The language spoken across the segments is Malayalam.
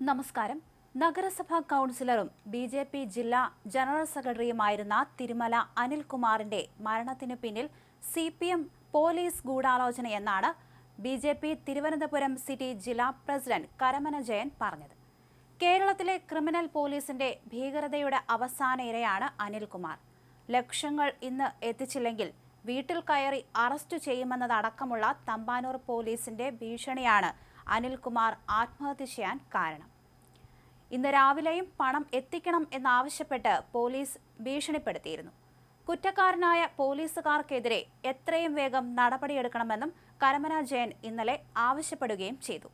നമസ്കാരം. നഗരസഭാ കൗൺസിലറും ബി ജെ പി ജില്ലാ ജനറൽ സെക്രട്ടറിയുമായിരുന്ന തിരുമല അനിൽകുമാറിന്റെ മരണത്തിനു പിന്നിൽ C P M police ഗൂഢാലോചനയെന്നാണ് B J P Thiruvananthapuram city ജില്ലാ പ്രസിഡന്റ് കരമന ജയൻ പറഞ്ഞത്. കേരളത്തിലെ ക്രിമിനൽ പോലീസിന്റെ ഭീകരതയുടെ അവസാന ഇരയാണ് അനിൽകുമാർ. ലക്ഷങ്ങൾ ഇന്ന് എത്തിച്ചില്ലെങ്കിൽ വീട്ടിൽ കയറി അറസ്റ്റ് ചെയ്യുമെന്നതടക്കമുള്ള തമ്പാനൂർ പോലീസിന്റെ ഭീഷണിയാണ് അനിൽകുമാർ ആത്മഹത്യ ചെയ്യാൻ കാരണം. ഇന്ന് രാവിലെയും പണം എത്തിക്കണം എന്നാവശ്യപ്പെട്ട് പോലീസ് ഭീഷണിപ്പെടുത്തിയിരുന്നു. കുറ്റക്കാരനായ പോലീസുകാർക്കെതിരെ എത്രയും വേഗം നടപടിയെടുക്കണമെന്നും കരമന ജയൻ ഇന്നലെ ആവശ്യപ്പെടുകയും ചെയ്തു.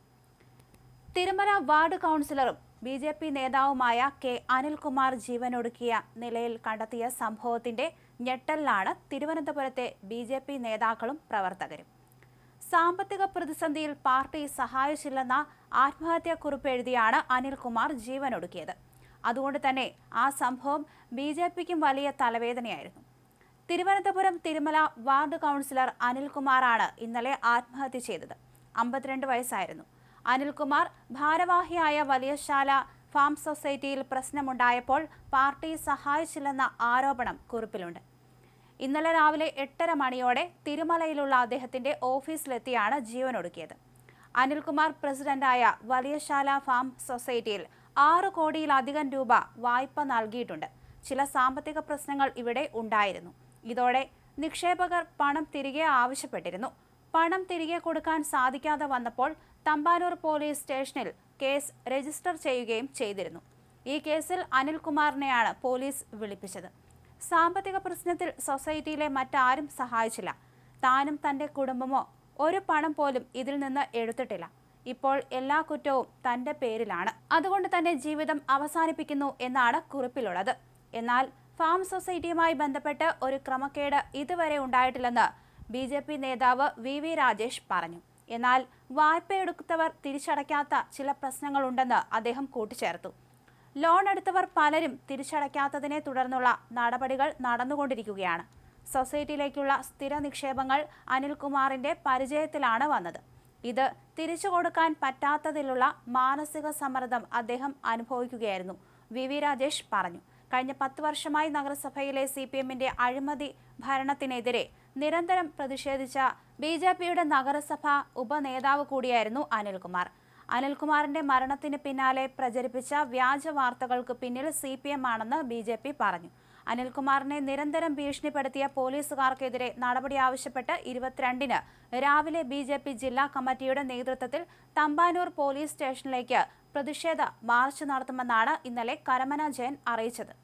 തിരുമല വാർഡ് കൗൺസിലറും ബി ജെ പി നേതാവുമായ കെ അനിൽകുമാർ ജീവനൊടുക്കിയ നിലയിൽ കണ്ടെത്തിയ സംഭവത്തിന്റെ ഞെട്ടലിലാണ് തിരുവനന്തപുരത്തെ ബി നേതാക്കളും പ്രവർത്തകരും. സാമ്പത്തിക പ്രതിസന്ധിയിൽ പാർട്ടി സഹായിച്ചില്ലെന്ന ആത്മഹത്യാക്കുറിപ്പ് എഴുതിയാണ് അനിൽകുമാർ ജീവനൊടുക്കിയത്. അതുകൊണ്ട് തന്നെ ആ സംഭവം ബി ജെ പിക്കും വലിയ തലവേദനയായിരുന്നു. തിരുവനന്തപുരം തിരുമല വാർഡ് കൗൺസിലർ അനിൽകുമാറാണ് ഇന്നലെ ആത്മഹത്യ ചെയ്തത്. അമ്പത്തിരണ്ട് വയസ്സായിരുന്നു. അനിൽകുമാർ ഭാരവാഹിയായ വലിയശാല ഫാം സൊസൈറ്റിയിൽ പ്രശ്നമുണ്ടായപ്പോൾ പാർട്ടി സഹായിച്ചില്ലെന്ന ആരോപണം കുറിപ്പിലുണ്ട്. ഇന്നലെ രാവിലെ എട്ടര മണിയോടെ തിരുമലയിലുള്ള അദ്ദേഹത്തിന്റെ ഓഫീസിലെത്തിയാണ് ജീവനൊടുക്കിയത്. അനിൽകുമാർ പ്രസിഡന്റായ വലിയശാല ഫാം സൊസൈറ്റിയിൽ ആറ് കോടിയിലധികം രൂപ വായ്പ നൽകിയിട്ടുണ്ട്. ചില സാമ്പത്തിക പ്രശ്നങ്ങൾ ഇവിടെ ഉണ്ടായിരുന്നു. ഇതോടെ നിക്ഷേപകർ പണം തിരികെ ആവശ്യപ്പെട്ടിരുന്നു. പണം തിരികെ കൊടുക്കാൻ സാധിക്കാതെ വന്നപ്പോൾ തമ്പാനൂർ പോലീസ് സ്റ്റേഷനിൽ കേസ് രജിസ്റ്റർ ചെയ്യുകയും ചെയ്തിരുന്നു. ഈ കേസിൽ അനിൽകുമാറിനെയാണ് പോലീസ് വിളിപ്പിച്ചത്. സാമ്പത്തിക പ്രശ്നത്തിൽ സൊസൈറ്റിയിലെ മറ്റാരും സഹായിച്ചില്ല. താനും തന്റെ കുടുംബമോ ഒരു പണം പോലും ഇതിൽ നിന്ന് എടുത്തിട്ടില്ല. ഇപ്പോൾ എല്ലാ കുറ്റവും തന്റെ പേരിലാണ്. അതുകൊണ്ട് തന്നെ ജീവിതം അവസാനിപ്പിക്കുന്നു എന്നാണ് കുറിപ്പിലുള്ളത്. എന്നാൽ ഫാം സൊസൈറ്റിയുമായി ബന്ധപ്പെട്ട് ഒരു ക്രമക്കേട് ഇതുവരെ ഉണ്ടായിട്ടില്ലെന്ന് ബി ജെ പി നേതാവ് വി വി രാജേഷ് പറഞ്ഞു. എന്നാൽ വായ്പയെടുത്തവർ തിരിച്ചടയ്ക്കാത്ത ചില പ്രശ്നങ്ങളുണ്ടെന്ന് അദ്ദേഹം കൂട്ടിച്ചേർത്തു. ലോൺ എടുത്തവർ പലരും തിരിച്ചടയ്ക്കാത്തതിനെ തുടർന്നുള്ള നടപടികൾ നടന്നുകൊണ്ടിരിക്കുകയാണ്. സൊസൈറ്റിയിലേക്കുള്ള സ്ഥിര നിക്ഷേപങ്ങൾ അനിൽകുമാറിന്റെ പരിചയത്തിലാണ് വന്നത്. ഇത് തിരിച്ചു കൊടുക്കാൻ പറ്റാത്തതിലുള്ള മാനസിക സമ്മർദ്ദം അദ്ദേഹം അനുഭവിക്കുകയായിരുന്നു. വി. വി. രാജേഷ് പറഞ്ഞു. കഴിഞ്ഞ പത്ത് വർഷമായി നഗരസഭയിലെ സി പി എമ്മിന്റെ അഴിമതി ഭരണത്തിനെതിരെ നിരന്തരം പ്രതിഷേധിച്ച ബി ജെ പിയുടെ നഗരസഭ ഉപനേതാവ് കൂടിയായിരുന്നു അനിൽകുമാർ. അനിൽകുമാറിന്റെ മരണത്തിന് പിന്നാലെ പ്രചരിപ്പിച്ച വ്യാജ വാർത്തകൾക്ക് പിന്നിൽ സി പി എം ആണെന്ന് ബി ജെ പി പറഞ്ഞു. അനിൽകുമാറിനെ നിരന്തരം ഭീഷണിപ്പെടുത്തിയ പോലീസുകാർക്കെതിരെ നടപടി ആവശ്യപ്പെട്ട് ഇരുപത്തിരണ്ടിന് രാവിലെ ബി ജെ പി ജില്ലാ കമ്മിറ്റിയുടെ നേതൃത്വത്തിൽ തമ്പാനൂർ പോലീസ് സ്റ്റേഷനിലേക്ക് പ്രതിഷേധ മാർച്ച് നടത്തുമെന്നാണ് ഇന്നലെ കരമന ജയൻ അറിയിച്ചത്.